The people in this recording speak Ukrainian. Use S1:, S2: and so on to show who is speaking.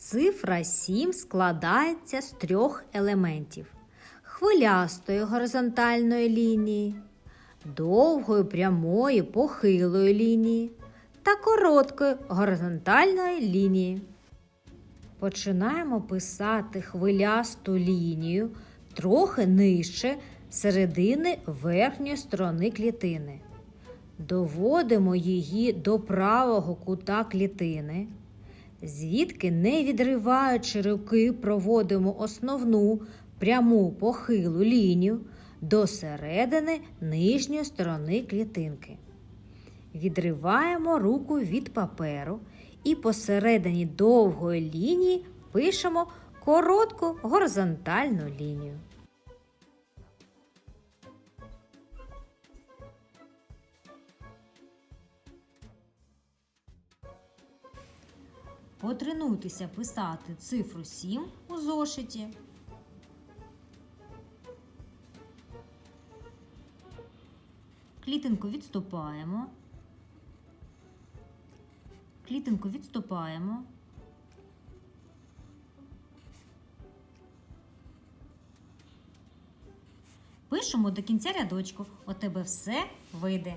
S1: Цифра 7 складається з трьох елементів: хвилястої горизонтальної лінії, довгої прямої похилої лінії та короткої горизонтальної лінії. Починаємо писати хвилясту лінію трохи нижче середини верхньої сторони клітини. Доводимо її до правого кута клітини, звідки, не відриваючи руки, проводимо основну пряму похилу лінію до середини нижньої сторони клітинки. Відриваємо руку від паперу і посередині довгої лінії пишемо коротку горизонтальну лінію. Потренуйтеся писати цифру 7 у зошиті. Клітинку відступаємо. Клітинку відступаємо. Пишемо до кінця рядочку. У тебе все вийде.